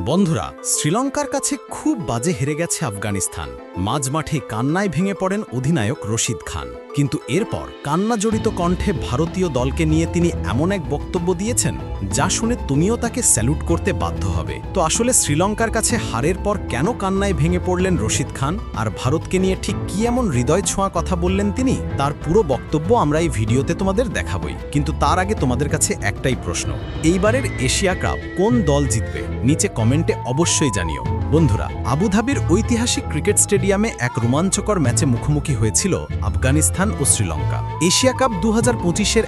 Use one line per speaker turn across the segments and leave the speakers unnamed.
বন্ধুরা, শ্রীলঙ্কার কাছে খুব বাজে হেরে গেছে আফগানিস্তান। মাঝমাঠে কান্নায় ভেঙে পড়েন অধিনায়ক রশিদ খান। কিন্তু এরপর কান্না জড়িত কণ্ঠে ভারতীয় দলকে নিয়ে তিনি এমন এক বক্তব্য দিয়েছেন, যা শুনে তুমিও তাকে স্যালুট করতে বাধ্য হবে। তো আসলে শ্রীলঙ্কার কাছে হারের পর কেন কান্নায় ভেঙে পড়লেন রশিদ খান? আর ভারতকে নিয়ে ঠিক কি এমন হৃদয় ছোঁয়া কথা বললেন তিনি? তার পুরো বক্তব্য আমরা এই ভিডিওতে তোমাদের দেখাবই। কিন্তু তার আগে তোমাদের কাছে একটাই প্রশ্ন। এইবারের এশিয়া কাপ কোন দল জিতবে? নিচে কমেন্টে অবশ্যই জানিও। বন্ধুরা আবুধাবির ঐতিহাসিক ক্রিকেট স্টেডিয়ামে এক রোমাঞ্চকর ম্যাচে মুখোমুখি হয়েছিল আফগানিস্তান ও শ্রীলঙ্কা। এশিয়া কাপ দু হাজার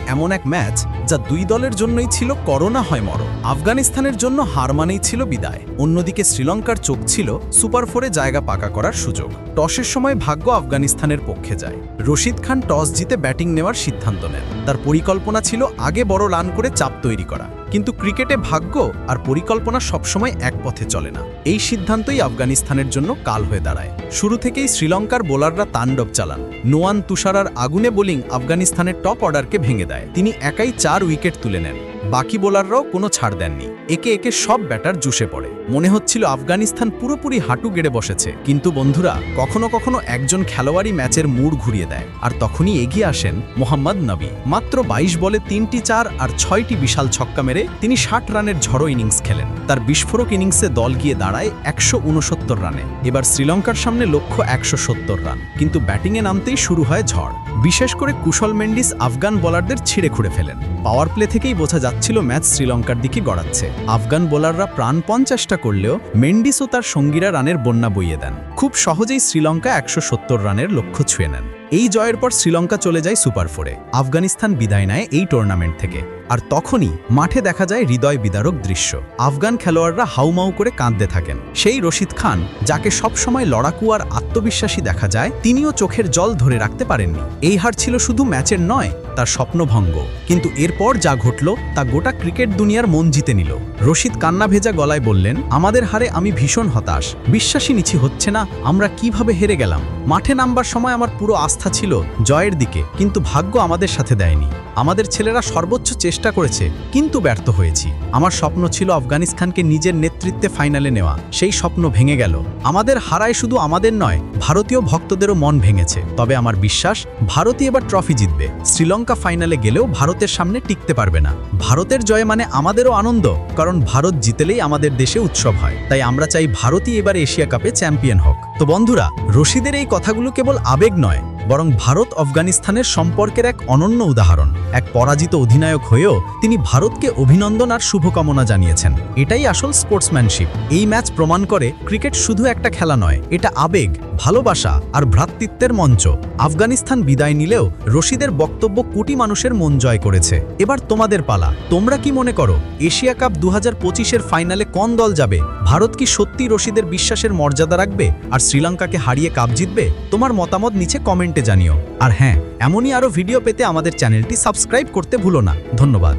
এমন এক ম্যাচ যা দুই দলের জন্যই ছিল করোনা হয় মর আফগানিস্তানের জন্য হার মানেই ছিল বিদায়। অন্যদিকে শ্রীলঙ্কার চোখ ছিল সুপার ফোরে জায়গা পাকা করার সুযোগ। টসের সময় ভাগ্য আফগানিস্তানের পক্ষে যায়। রশিদ খান টস জিতে ব্যাটিং নেওয়ার সিদ্ধান্ত নেন। তার পরিকল্পনা ছিল আগে বড় রান করে চাপ তৈরি করা। কিন্তু ক্রিকেটে ভাগ্য আর পরিকল্পনা সবসময় এক পথে চলে না। এই সিদ্ধান্তই আফগানিস্তানের জন্য কাল হয়ে দাঁড়ায়। শুরু থেকেই শ্রীলঙ্কার বোলাররা তাণ্ডব চালান। নোয়ান তুষারার আগুনে বোলিং আফগানিস্তানের টপ অর্ডারকে ভেঙে দেয়। তিনি একাই চার উইকেট তুলে নেন। বাকি বোলাররাও কোনো ছাড় দেননি। একে একে সব ব্যাটার জুসে পড়ে। মনে হচ্ছিল আফগানিস্তান পুরোপুরি হাঁটু গেড়ে বসেছে। কিন্তু বন্ধুরা, কখনো কখনো একজন খেলোয়াড়ই ম্যাচের মুড় ঘুরিয়ে দেয়। আর তখনই এগিয়ে আসেন মোহাম্মদ নবী। মাত্র ২২ বলে তিনটি চার আর ছয়টি বিশাল ছক্কা মেরে তিনি ষাট রানের ঝড়ো ইনিংস খেলেন। তার বিস্ফোরক ইনিংসে দল গিয়ে দাঁড়ায় একশো উনসত্তর রানে। এবার শ্রীলঙ্কার সামনে লক্ষ্য একশো সত্তর রান। কিন্তু ব্যাটিংয়ে নামতেই শুরু হয় ঝড়। বিশেষ করে কুশল মেন্ডিস আফগান বোলারদের ছিঁড়ে খুঁড়ে ফেলেন। পাওয়ার প্লে থেকেই বোঝা যাচ্ছিল ম্যাচ শ্রীলঙ্কার দিকে গড়াচ্ছে। আফগান বোলাররা প্রাণপণ চেষ্টা করলেও মেন্ডিস ও তার সঙ্গীরা রানের বন্যা বইয়ে দেন। খুব সহজেই শ্রীলঙ্কা একশো সত্তর রানের লক্ষ্য ছুঁয়ে নেন। এই জয়ের পর শ্রীলঙ্কা চলে যায় সুপার ফোরে। আফগানিস্তান বিদায় নেয় এই টুর্নামেন্ট থেকে। আর তখনই মাঠে দেখা যায় হৃদয় বিদারক দৃশ্য। আফগান খেলোয়াড়রা হাউমাউ করে কাঁদতে থাকেন। সেই রশিদ খান, যাকে সবসময় লড়াকু আর আত্মবিশ্বাসী দেখা যায়, তিনিও চোখের জল ধরে রাখতে পারেননি। এই হার ছিল শুধু ম্যাচের নয়, তার স্বপ্নভঙ্গ। কিন্তু এরপর যা ঘটল, তা গোটা ক্রিকেট দুনিয়ার মন জিতে নিল। রশিদ কান্না ভেজা গলায় বললেন, আমাদের হারে আমি ভীষণ হতাশ। বিশ্বাসী নিছি হচ্ছে না, আমরা কীভাবে হেরে গেলাম? মাঠে নামবার সময় আমার পুরো আস্থা ছিল জয়ের দিকে, কিন্তু ভাগ্য আমাদের সাথে দেয়নি। আমাদের ছেলেরা সর্বোচ্চ চেষ্টা করেছে, কিন্তু ব্যর্থ হয়েছি। আমার স্বপ্ন ছিল আফগানিস্তানকে নিজের নেতৃত্বে ফাইনালে নেওয়া। সেই স্বপ্ন ভেঙে গেল। আমাদের হারায় শুধু আমাদের নয়, ভারতীয় ভক্তদেরও মন ভেঙেছে। তবে আমার বিশ্বাস, ভারতই এবার ট্রফি জিতবে। শ্রীলঙ্কা ফাইনালে গেলেও ভারতের সামনে টিকতে পারবে না। ভারতের জয় মানে আমাদেরও আনন্দ, কারণ ভারত জিতেলেই আমাদের দেশে উৎসব হয়। তাই আমরা চাই ভারতই এবার এশিয়া কাপে চ্যাম্পিয়ন হোক। তো বন্ধুরা, রশিদের এই কথাগুলো কেবল আবেগ নয়, বরং ভারত আফগানিস্তানের সম্পর্কের এক অনন্য উদাহরণ। এক পরাজিত অধিনায়ক হয়েও তিনি ভারতকে অভিনন্দন আর শুভকামনা জানিয়েছেন। এটাই আসল স্পোর্টসম্যানশিপ। এই ম্যাচ প্রমাণ করে ক্রিকেট শুধু একটা খেলা নয়, এটা আবেগ, ভালোবাসা আর ভ্রাতৃত্বের মঞ্চ। আফগানিস্তান বিদায় নিলেও রশিদের বক্তব্য কোটি মানুষের মন জয় করেছে। এবার তোমাদের পালা। তোমরা কি মনে করো, এশিয়া কাপ দু হাজার পঁচিশের ফাইনালে কোন দল যাবে? ভারত কি সত্যি রশিদের বিশ্বাসের মর্যাদা রাখবে? আর শ্রীলঙ্কাকে হারিয়ে কাপ জিতবে? তোমার মতামত নিচে কমেন্টে জানিও। আর হ্যাঁ এমনই আরও ভিডিও পেতে আমাদের চ্যানেলটি সাবস্ক্রাইব করতে ভুলো না। ধন্যবাদ।